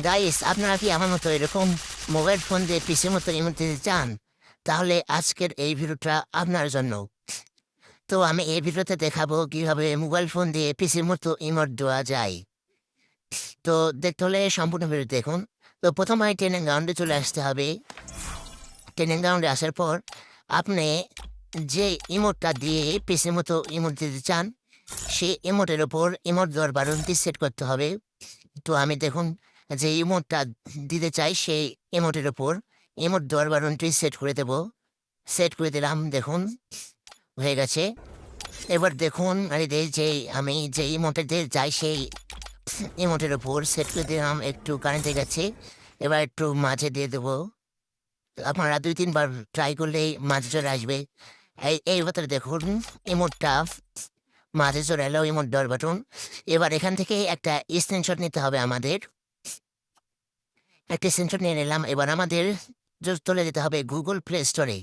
Guys আপনারা কি আমার মতো এরকম মোবাইল ফোন দিয়ে পিসির মতো ইমোট দিতে চান? তাহলে আজকের এই ভিডিওটা আপনার জন্য। তো আমি এই ভিডিওতে দেখাবো কীভাবে মোবাইল ফোন দিয়ে পিসির মতো ইমোট দেওয়া যায়। তো দেখতে হলে সম্পূর্ণ ভিডিও দেখুন। তো প্রথমে ট্রেনিং গ্রাউন্ডে চলে আসতে হবে। ট্রেনিং গ্রাউন্ডে আসার পর আপনি যে ইমোটটা দিয়ে পিসির মতো ইমোট দিতে চান, সেই ইমোটের ওপর ইমোট দেওয়ার বারণটি সেট করতে হবে। তো আমি দেখুন যে ইমোটটা দিতে চাই, সেই ইমোটের ওপর। ইমোট দেওয়ার বারণটি সেট করে দেব। সেট করে দিলাম, দেখুন, হয়ে গেছে। এবার দেখুন, আরে যে আমি যে ইমোটে দিয়ে যাই, সেই ইমোটের ওপর সেট করে দিলাম, একটু কারেন্টে গেছে। এবার একটু মাঝে দিয়ে দেবো। আপনারা দুই, তিনবার ট্রাই করলেই মাঝে চলে আসবে। এই এই ব্যাপারে দেখুন, ইমোটটা মাঝে চলে এলো, ইমোট দেওয়ার বাটন। এবার এখান থেকে একটা স্ক্রিনশট নিতে হবে আমাদের। একটা সেন্টার নিয়ে নিলাম, এবার আমাদের চলে যেতে হবে গুগল প্লে স্টোরে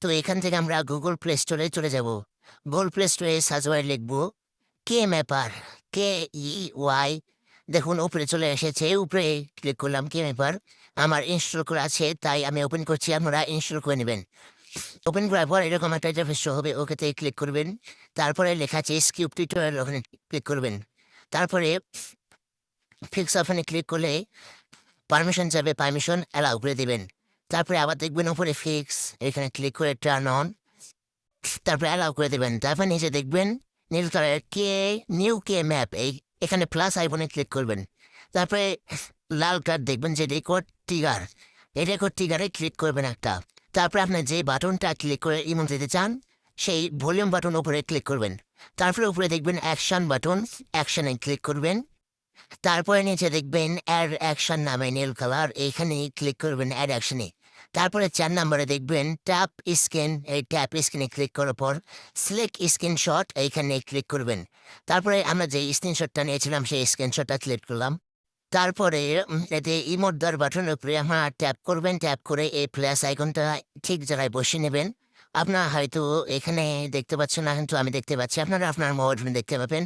তো এখান থেকে আমরা গুগল প্লে স্টোরে চলে যাব। গুগল প্লে স্টোরে সাজওয়ার লিখব কে ম্যাপার কে ই ওয়াই দেখুন, উপরে চলে এসেছে, উপরে ক্লিক করলাম কে ম্যাপার আমার ইনস্টল করা আছে, তাই আমি ওপেন করছি, আপনারা ইনস্টল করে নেবেন। ওপেন করার পর এরকম একটা ইন্টারফেস হবে, ওকেতে ক্লিক করবেন। তারপরে লেখা আছে স্কিপ টিউটোরিয়াল ওখানে ক্লিক করবেন। তারপরে ফিক্স অপশনে ক্লিক করলে পারমিশন যাবে পারমিশন অ্যালাউ করে দেবেন তারপরে আবার দেখবেন উপরে ফিক্স এখানে ক্লিক করে টার্ন অন তারপরে অ্যালাউ করে দেবেন তারপর নিচে দেখবেন নীল কালারের কে নিউ কে ম্যাপ এই এখানে প্লাস আইকনে ক্লিক করবেন তারপরে লাল কার্ড দেখবেন যে রেকর্ড টিগার এই রেকর্ড টিগারে ক্লিক করবেন একটা তারপরে আপনার যে বাটনটা ক্লিক করে ইমন দিতে চান সেই ভলিউম বাটন উপরে ক্লিক করবেন তারপরে উপরে দেখবেন অ্যাকশন বাটন অ্যাকশনে ক্লিক করবেন তারপরে নিচে দেখবেন অ্যাড অ্যাকশন নামে নীল কালার এইখানে ক্লিক করবেন অ্যাড অ্যাকশনে তারপরে চার নম্বরে দেখবেন ট্যাপ স্ক্যান এই ট্যাপ স্ক্যানে ক্লিক করার পর সিলেক্ট স্ক্রিনশট এইখানে ক্লিক করবেন। তারপরে আমরা যে স্ক্রিনশটটা নিয়েছিলাম, সেই স্ক্রিনশটটা ক্লিক করলাম। তারপরে এতে ইমোট দেওয়ার বাটনের উপরে আপনারা ট্যাপ করবেন ট্যাপ করে এই প্লাস আইকনটা ঠিক জায়গায় বসিয়ে নেবেন। আপনার হয়তো এখানে দেখতে পাচ্ছেন না, কিন্তু আমি দেখতে পাচ্ছি, আপনারা আপনার মোবাইল দেখতে পাবেন।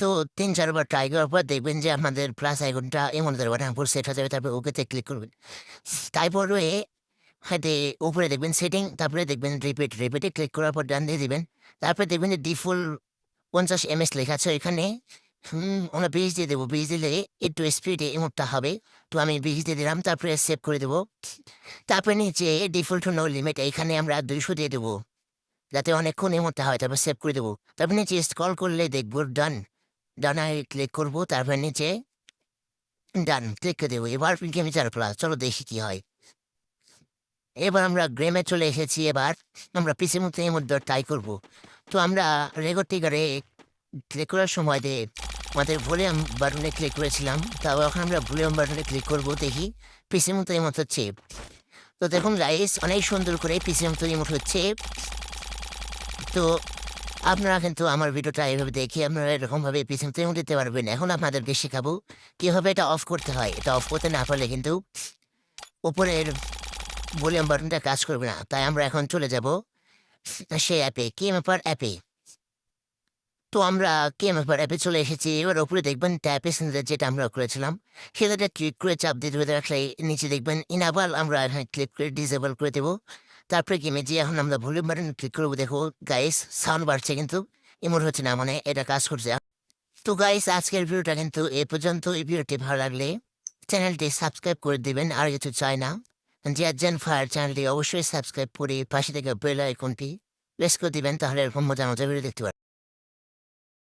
তো তিন চারবার ট্রাই করার পর দেখবেন যে আপনাদের প্লাস আইকনটা এমন দেওয়ার বাটন উপর সেট হয়ে যাবে তারপরে ওকেতে ক্লিক করবেন। তারপরে হয়তো উপরে দেখবেন সেটিং তারপরে দেখবেন রিপিট রিপিটে ক্লিক করার পর ডান দিয়ে দিবেন। তারপরে দেখবেন যে ডিফল্ট পঞ্চাশ এমএস লেখা আছে এখানে আমরা বিষ দিয়ে দেবো। বিষ দিলে একটু স্পিডে ইমোটটা হবে। তো আমি বিষ দিয়ে দিলাম, তারপরে সেভ করে দেবো। তারপরে নিচে ডিফল্ট নো লিমিট এখানে আমরা দুইশো দিয়ে দেবো। যাতে অনেকক্ষণ ইমোটটা হয়, তারপর সেভ করে দেবো। তারপর নিচে স্কল করলে দেখব ডান ডানায় ক্লিক করব, তারপর নিচে ডান ক্লিক করে দেবো। এবার গেমে চার প্লাস চলো দেখি কি হয়। এবার আমরা গ্রেমে চলে এসেছি, এবার আমরা পিসের মধ্যে এই মধ্যে ট্রাই করব। তো আমরা রেগর টিগারে ক্লিক করার সময় আমাদের ভলিউম বাটনে ক্লিক করেছিলাম, তাও এখন আমরা ভলিউম বাটনে ক্লিক করব, দেখি পিসির মতো এমত হচ্ছে। তো দেখুন রাইস অনেক সুন্দর করে পিসির মতো এমত হচ্ছে। তো আপনারা কিন্তু আমার ভিডিওটা এইভাবে দেখে আপনারা এরকমভাবে পিছন থেকে দিতে পারবেন। এখন আপনাদেরকে শেখাবো কীভাবে এটা অফ করতে হয়। এটা অফ করতে না পারলে কিন্তু উপরের ভলিউম বাটনটা কাজ করবে না। তাই আমরা এখন চলে যাব সেই অ্যাপে কে ব্যাপার অ্যাপে তো আমরা কে ব্যাপার অ্যাপে চলে এসেছি। এবার উপরে দেখবেন ট্যাপে যেটা আমরা করেছিলাম। সেটা ক্লিক করে চাপ ধরে রাখলে নিচে দেখবেন ইনাবাল আমরা এখানে ক্লিক করে ডিসেবল করে দেবো। তারপরে গেমে যে এখন আমরা ভলিউম বাটন ক্লিক করব। দেখো গাইস সাউন্ড বাড়ছে কিন্তু। এমন হচ্ছে না মানে এটা কাজ করছে। তো গাইস আজকের ভিডিওটা কিন্তু এ পর্যন্ত। এই ভিডিওটি ভালো লাগলে চ্যানেলটি সাবস্ক্রাইব করে দিবেন। আর কিছু চাই না জিয়া জেন ফায়ার চ্যানেলটি অবশ্যই সাবস্ক্রাইব করে পাশে থেকে বেল আইকনটি প্রেস করে দিবেন, তাহলে এরকম মজা মজা ভিডিও দেখতে পারেন